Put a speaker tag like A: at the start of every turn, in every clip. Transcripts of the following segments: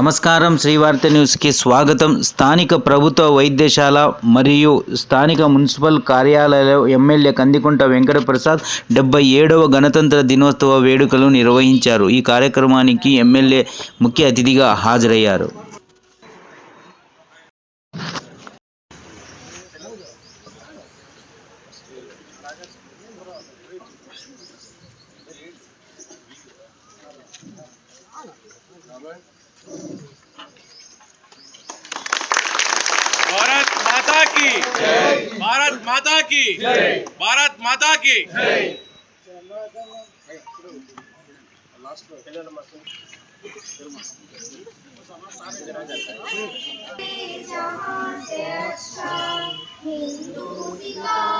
A: నమస్కారం శ్రీవార్త న్యూస్కి స్వాగతం. స్థానిక ప్రభుత్వ వైద్యశాల మరియు స్థానిక మున్సిపల్ కార్యాలయంలో ఎమ్మెల్యే కందికుంట వెంకట ప్రసాద్ డెబ్బై ఏడవ గణతంత్ర దినోత్సవ వేడుకలు నిర్వహించారు. ఈ కార్యక్రమానికి ఎమ్మెల్యే ముఖ్య అతిథిగా హాజరయ్యారు.
B: की। भारत माता की। भारत माता की।
C: अच्छा हिंदू सिका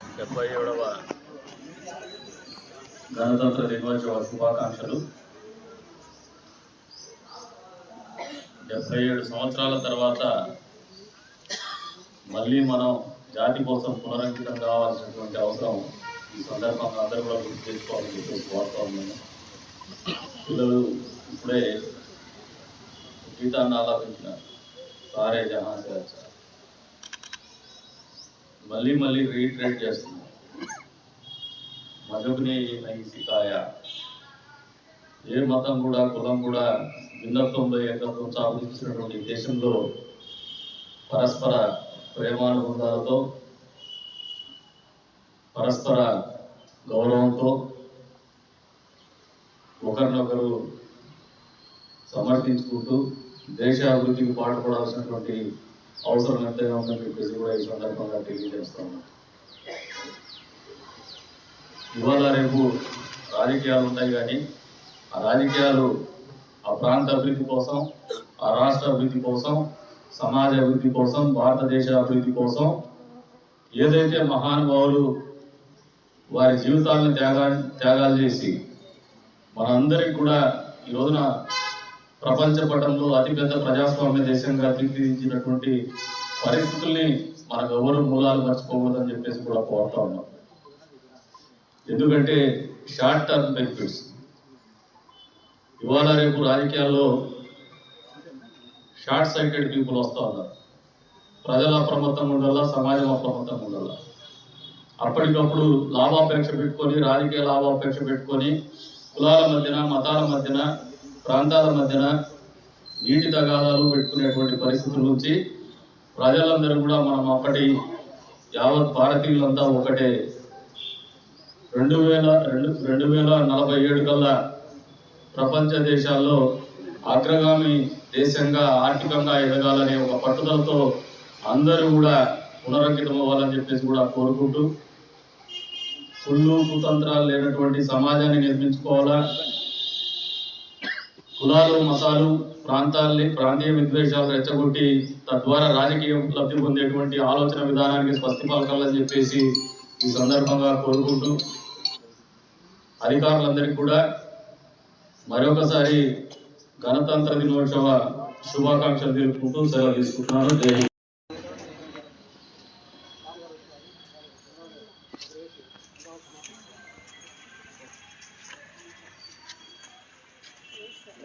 D: డెబ్బై ఏడవ గణతంత్ర దినోత్సవ శుభాకాంక్షలు. డెబ్బై ఏడు సంవత్సరాల తర్వాత మళ్ళీ మనం జాతి కోసం పునరంకితం కావాల్సినటువంటి అవసరం ఈ సందర్భంగా అందరూ కూడా గుర్తు తెచ్చుకోవాలని చెప్పేసి కోరుతా ఉన్నాను. పిల్లలు ఇప్పుడే గీతాన్ని ఆలాపించిన సారే జహాన్ సే మళ్ళీ మళ్ళీ రీట్రేట్ చేస్తున్నాం మజబునే ఈ సికాయా ఏ మతం కూడా కులం కూడా భిన్నత్వంలో ఏకత్వం సాధించినటువంటి ఈ దేశంలో పరస్పర ప్రేమానుబంధాలతో పరస్పర గౌరవంతో ఒకరినొకరు సమర్థించుకుంటూ దేశ అభివృద్ధికి పాటుపడాల్సినటువంటి అవసరం ఎంతైనా ఉందని చెప్పేసి కూడా ఈ సందర్భంగా తెలియజేస్తాను ఇవాళ రేపు రాజకీయాలు ఉంటాయి కానీ ఆ రాజకీయాలు ఆ ప్రాంత అభివృద్ధి కోసం ఆ రాష్ట్ర అభివృద్ధి కోసం సమాజ అభివృద్ధి కోసం భారతదేశ అభివృద్ధి కోసం ఏదైతే మహానుభావులు వారి జీవితాలను త్యాగా త్యాగాలు చేసి మనందరికి కూడా ఈ రోజున ప్రపంచ పటంలో అతిపెద్ద ప్రజాస్వామ్య దేశంగా తీర్చిదిద్దినటువంటి పరిస్థితుల్ని మనకు ఎవరు మూలాలు మర్చిపోకూడదని చెప్పేసి కూడా కోరుతా ఉన్నాం. ఎందుకంటే షార్ట్ టర్మ్ బెనిఫిట్స్ ఇవాళ రేపు రాజకీయాల్లో షార్ట్ సైటెడ్ పీపుల్ వస్తూ ఉన్నారు. ప్రజలు అప్రమత్తంగా ఉండాలా సమాజం అప్రమత్తంగా ఉండాలా? అప్పటికప్పుడు లాభాపేక్ష పెట్టుకొని రాజకీయ లాభాపేక్ష పెట్టుకొని కులాల మధ్యన మతాల మధ్యన ప్రాంతాల మధ్యన నీటి తగాదాలు పెట్టుకునేటువంటి పరిస్థితుల నుంచి ప్రజలందరూ కూడా మనం అప్పటి యావత్ భారతీయులంతా ఒకటే. రెండు వేల రెండు రెండు వేల నలభై ఏడు కల్లా ప్రపంచ దేశాల్లో అగ్రగామి దేశంగా ఆర్థికంగా ఎదగాలనే ఒక పట్టుదలతో అందరూ కూడా పునరంకితం అవ్వాలని చెప్పేసి కూడా కోరుకుంటూ కుళ్ళు కుతంత్రాలు లేనటువంటి సమాజాన్ని నిర్మించుకోవాలా? కులాలు మతాలు ప్రాంతాల్ని ప్రాంతీయ విద్వేషాలు రెచ్చగొట్టి తద్వారా రాజకీయం లబ్ధి పొందేటువంటి ఆలోచన విధానానికి స్వస్తి పలకాలని చెప్పేసి ఈ సందర్భంగా కోరుకుంటూ అధికారులందరికీ కూడా మరొకసారి గణతంత్ర దినోత్సవ శుభాకాంక్షలు తెలుపుకుంటూ సెలవు తీసుకుంటున్నాను. జై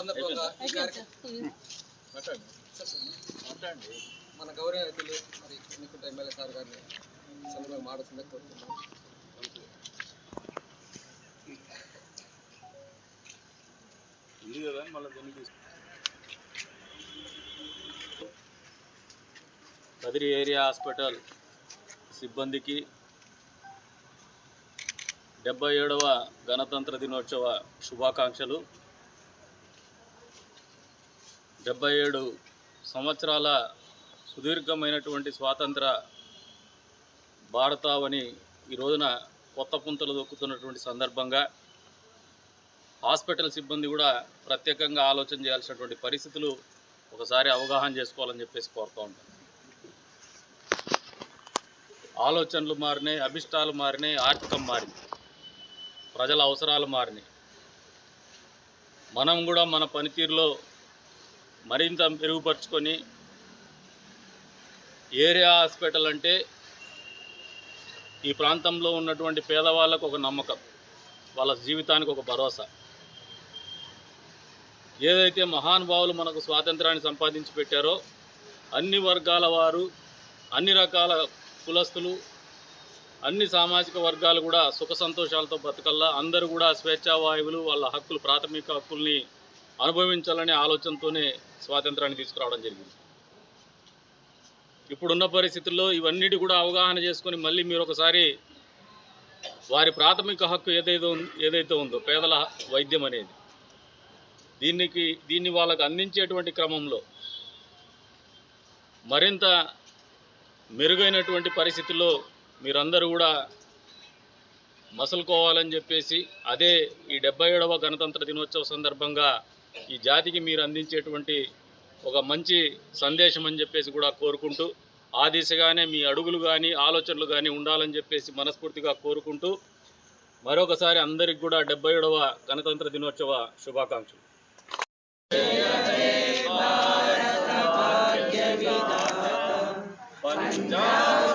E: సందర్భంగా మన గౌరవ అతిథులు మరి ఎన్నికల ఎమ్మెల్యే సార్ గారిని సందర్భంగా మాడుతుందని కోరుతున్నాం.
D: కదిరి ఏరియా హాస్పిటల్ సిబ్బందికి డెబ్బై ఏడవ గణతంత్ర దినోత్సవ శుభాకాంక్షలు. డెబ్బై ఏడు సంవత్సరాల సుదీర్ఘమైనటువంటి స్వాతంత్ర భారతావని ఈ రోజున కొత్త పుంతలు దొక్కుతున్నటువంటి సందర్భంగా హాస్పిటల్ సిబ్బంది కూడా ప్రత్యేకంగా ఆలోచన చేయాల్సినటువంటి పరిస్థితులు ఒకసారి అవగాహన చేసుకోవాలని చెప్పేసి కోరుతూ ఉంటాం. ఆలోచనలు మారినాయి అభిష్టాలు మారినాయి ఆర్థికం మారింది ప్రజల అవసరాలు మారినాయి. మనం కూడా మన పనితీరులో మరింత మెరుగుపరుచుకొని ఏరియా హాస్పిటల్ అంటే ఈ ప్రాంతంలో ఉన్నటువంటి పేదవాళ్ళకు ఒక నమ్మకం వాళ్ళ జీవితానికి ఒక భరోసా. ఏదైతే మహానుభావులు మనకు స్వాతంత్రాన్ని సంపాదించి పెట్టారో అన్ని వర్గాల వారు అన్ని రకాల కులస్తులు అన్ని సామాజిక వర్గాలు కూడా సుఖ సంతోషాలతో బతకల్లా అందరూ కూడా స్వేచ్ఛావాయువులు వాళ్ళ హక్కులు ప్రాథమిక హక్కుల్ని అనుభవించాలనే ఆలోచనతోనే స్వాతంత్రాన్ని తీసుకురావడం జరిగింది. ఇప్పుడున్న పరిస్థితుల్లో ఇవన్నిటి కూడా అవగాహన చేసుకొని మళ్ళీ మీరు ఒకసారి వారి ప్రాథమిక హక్కు ఏదైతే ఏదైతే ఉందో పేదల వైద్యం అనేది దీనికి దీన్ని వాళ్ళకు అందించేటువంటి క్రమంలో మరింత మెరుగైనటువంటి పరిస్థితుల్లో మీరందరూ కూడా మసలుకోవాలని చెప్పేసి అదే ఈ డెబ్బై ఏడవ గణతంత్ర దినోత్సవ సందర్భంగా ఈ జాతికి మీరు అందించేటువంటి ఒక మంచి సందేశం అని చెప్పేసి కూడా కోరుకుంటూ ఆ దిశగానే మీ అడుగులు కానీ ఆలోచనలు కానీ ఉండాలని చెప్పేసి మనస్ఫూర్తిగా కోరుకుంటూ మరొకసారి అందరికి కూడా డెబ్బై ఏడవ గణతంత్ర దినోత్సవ శుభాకాంక్షలు.
E: పంజాబ్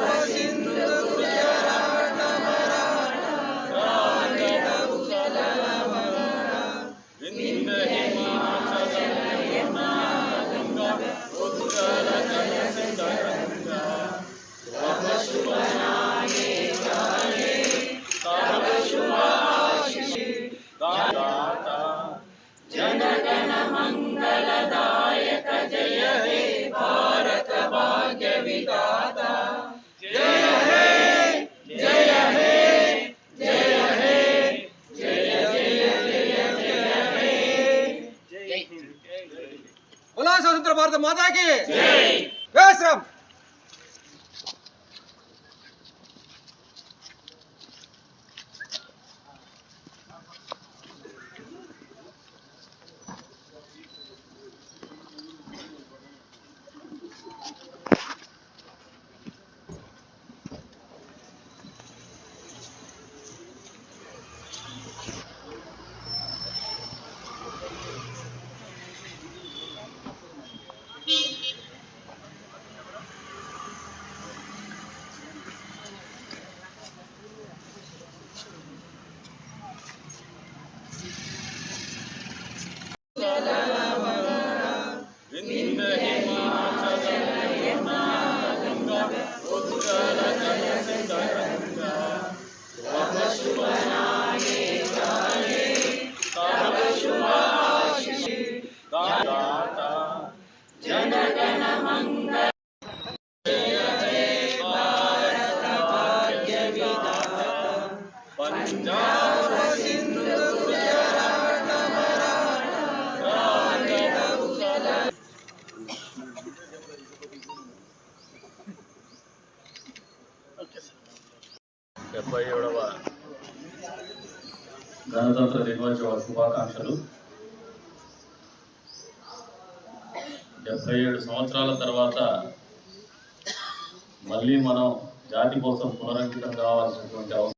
E: భారత మాతాకి జై శ్రీరామ్
D: డెబ్బై ఏడవ గణతంత్ర దినోత్సవ శుభాకాంక్షలు. డెబ్బై ఏడు సంవత్సరాల తర్వాత మళ్ళీ మనం జాతి కోసం పునరంకితం కావాల్సినటువంటి అవసరం